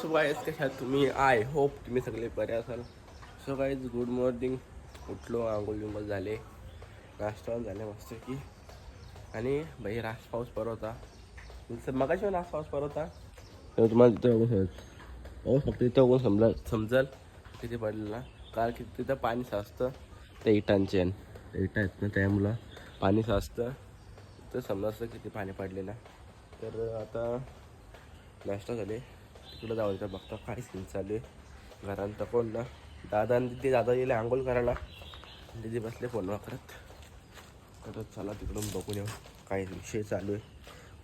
So guys कशा तुम्ही? I hope तुम्ही सगळे बरे असाल. So guys good morning. उठलो आंघोळ बिंघोळ झाले. नाश्ता झाले मस्त की. आणि भाई रास पाऊस पडत होता. मगाशी रास पाऊस होता? तेव्हा तुम्हाला तिथं बघून समज पाऊस फक्त तिथं बघून समजा समजल? किती पडलेला कारण की तिथं पाणी साचतं. त्या इटांचे इटा आहेत ना त्यामुळं. पाणी साचतं. तर समजतं किती पाणी पडलेलं तर आता नाश्ता झाले. तिकडं जाऊ देतात बघता काय सीन चालू आहे. घरांत तकोंडला दादा आणि दिदी दादा गेले आंघोळ करायला. दिदी बसले फोन वापरत. तर चला तिकडून बघून येऊ काय विषय चालू आहे.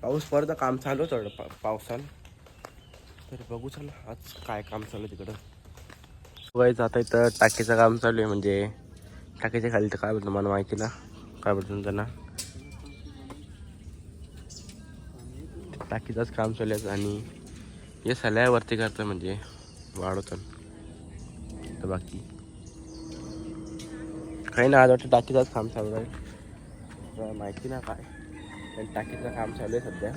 पाऊस परत काम चालू आहे थोडं पा पावसान. तर बघू चला आज काय काम चालू आहे तिकडं. बघायचं आता इथं टाकीचं काम चालू आहे म्हणजे टाकीच्या खाली तर काय बोलतो मला माहिती ना. काय बोलतो त्यांना. टाकीचंच काम चालू आहे आणि हे सल्यावरती करतं म्हणजे वाढवतं तर बाकी. काही ना आज वाटतं टाकीचंच काम चालू आहे. माहिती ना काय. पण टाकीचं काम चालू आहे सध्या.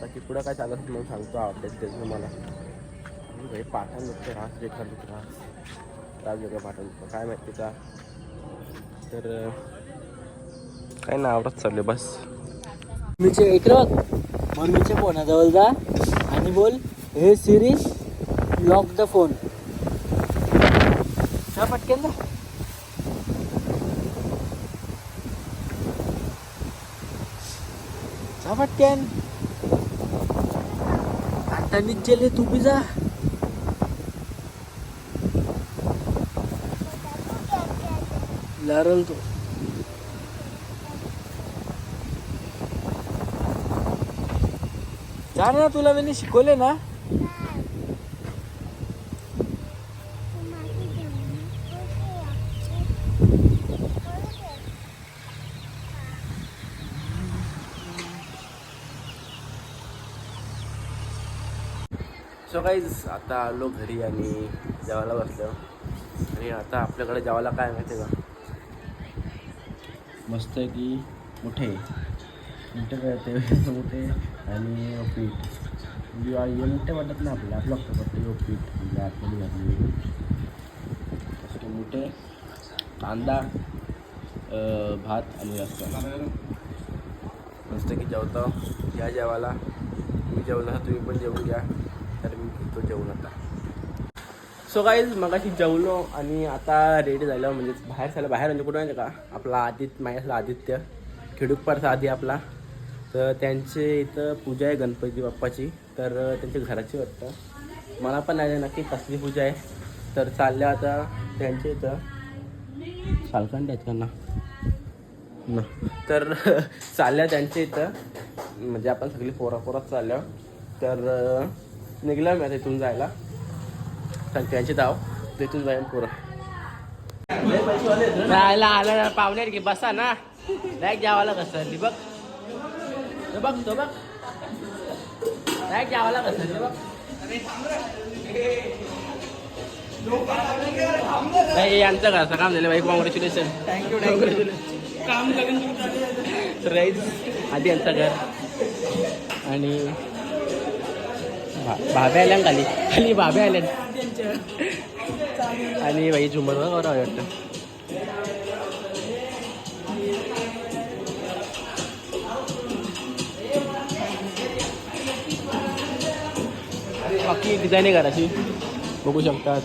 बाकी पुढं काय चालत म्हणून सांगतो अपडेट देतो तुम्हाला. आणि पाठवून पाठण दुखते रास बेकार दुखत रास. त्रास वेगळं पाठण दुखतं काय माहिती का? तर काही ना आवडत चालले बस. मी इकडे मम्मीच्या फोनाजवळ जा आणि बोल हे सिरी लॉक द फोन हा पटकन जा. जा पटकन. आता निघेले तू बी जा. लरल तो. गाणं ना तुला मी शिकवले ना. सो काहीच आता आलो घरी आणि जेवायला बसलो. आणि आता आपल्याकडे जेवायला काय माहिती आहे का? मस्त आहे की मोठे मोठे ते मोठे आणि पीठ म्हणजे मोठे वाटत नाही आपल्याला. आपलं फक्त वाटतं पीठ म्हणजे आतमध्ये घातलेलं मोठे कांदा भात आणि रस्ता मस्त की जेवतो. या जेवायला. मी जेवला तुम्ही पण जेवून घ्या. तर मी घेतो जेवण आता. सो काहीच मगाशी जेवलो आणि आता रेडी झालं. म्हणजे बाहेर झालं बाहेर म्हणजे कुठं माहिती का? आपला आदित्य माझ्या आदित्य. खिडूकपारचा आधी आपला. तर त्यांचे इथं पूजा आहे गणपती बाप्पाची. तर त्यांच्या घराची वाटतं. मला पण नाही नक्की कसली पूजा आहे. तर चालल्या आता त्यांच्या इथं. सालखंड आहेत का? ना. तर चालल्या त्यांच्या इथं. म्हणजे आपण सगळी पोरापोरात चालल्या. तर अं, मी आता इथून जायला. कारण त्यांचे धाव तिथून जाईल पोरं. जायला आलं पाहुणे की बसा ना. बॅग जेवायला कसं बघ. तो बघ तो बघ. डायरेक्ट जेवायला कसं ते बघ. नाही यांचं घरचं काम झालं बाई. कॉंग्रॅच्युलेशन थँक्यू काम तर राईज आधी यांचं घर. आणि भा- भाभे आल्या खाली. खाली भाभे आल्या. आणि बाई झुमर बरं वाटतं. बाकी डिझाईन आहे घराची बघू शकतात.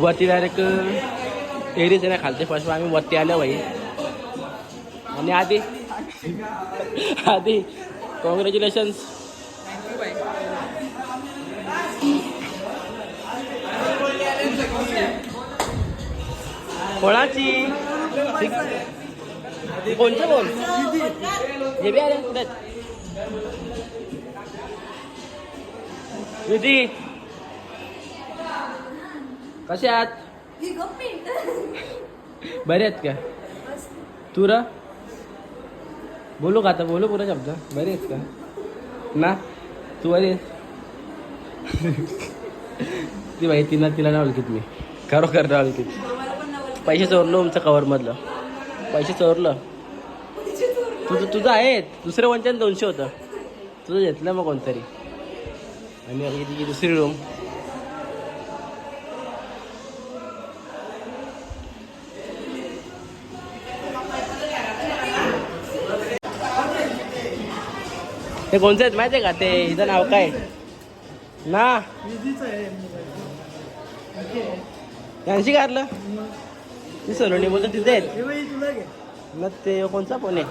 वरती डायरेक्ट टेरीच आहे ना खालते फर्स्ट आम्ही वरती आलो बाई आणि आधी आधी कॉंग्रॅच्युलेशन्स कोणाची? कोणचं बोल? जे बी आले दीदी कसे आहात? बरे आहेत का? तू र? बोलू का आता? बोलू पुरा शब्द. बरे आहेत का? ना? तू बरी आहेस? ती बाई तिला तिला नाही ओळखीत मी. खरोखर नाही ओळखीत. पैसे चोरलो तुमचं कवरमधलं पैसे चोरलं. तुझं तुझं आहे दुसरं वंचन दोनशे होतं. तुझं घेतलं मग कोणतरी. आणि ही तिची दुसरी रूम ते कोणचं आहेत माहिती आहे का? ते हिचं नाव काय? ना? यांशी काढलं ती सलोनी बोलतो तिथे आहेत. मग ते कोणचा फोन आहे?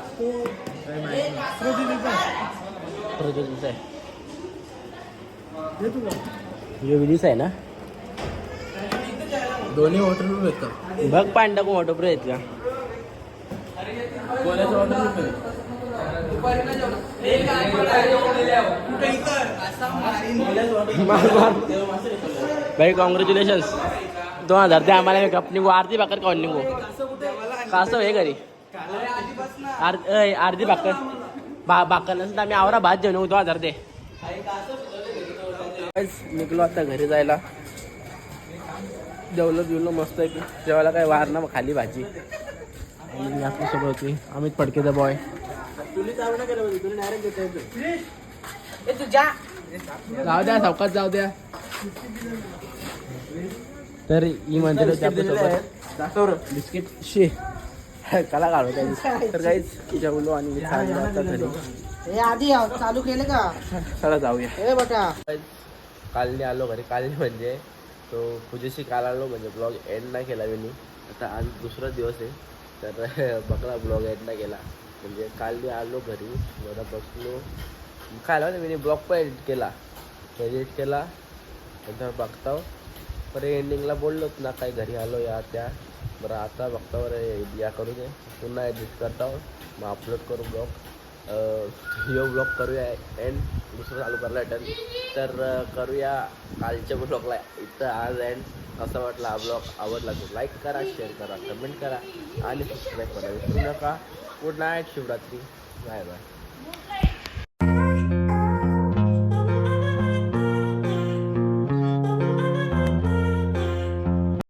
प्रज्वलचा आहे. यो विधीचा आहे ना? दोन्ही वॉटरप्रूफ येतं बघ पांडा कोण ऑटोप्रो आहेत का? कोणाचं वॉटरप्रूफ भाई कॉंग्रॅच्युलेशन्स दोन हजार ते आम्हाला एक गप निघू आरती भाकर खाऊन निघू. कासव आहे घरी. आर- अर्धी भाकर. बा भाकर नसेल तर आम्ही आवरा भात जेवण दोन हजार दे. निघलो आता घरी जायला. जेवलं बिवलं मस्त आहे. की जेवायला काय वार ना मग खाली भाजी. आणि आपल्यासोबत होती. अमित फडकेचा बॉय. जाऊ द्या सावकाश जाऊ द्या. तर ही होती आपल्यासोबत बिस्किट शे. कला काढू काही तर काहीच जेवलो आणि घरी. आधी चालू केले का? चला जाऊया. कालनी आलो घरी. कालनी म्हणजे तो पूजेशी काल आलो म्हणजे ब्लॉग एंड नाही केला मी आता आज दुसरा दिवस आहे. तर बघला ब्लॉग एंड नाही केला. म्हणजे कालनी आलो घरी. जरा बसलो. काय आलं मी ब्लॉग पण एडिट केला. एडिट केला. नंतर बघताव. पर एंडिंगला बोललोच ना काही घरी आलो या त्या. बरं आता बघता बरं या करू दे. पुन्हा एडिट करता मग अपलोड करू ब्लॉग यो ब्लॉग करूया एंड दुसरं चालू करायला रिटर्न तर करूया कालच्या ब्लॉगला इथं आज एंड असं वाटलं हा ब्लॉग आवडला तर लाईक करा शेअर करा कमेंट करा आणि सबस्क्राईब करा. विसरू नका. Good night Shivratri. Bye bye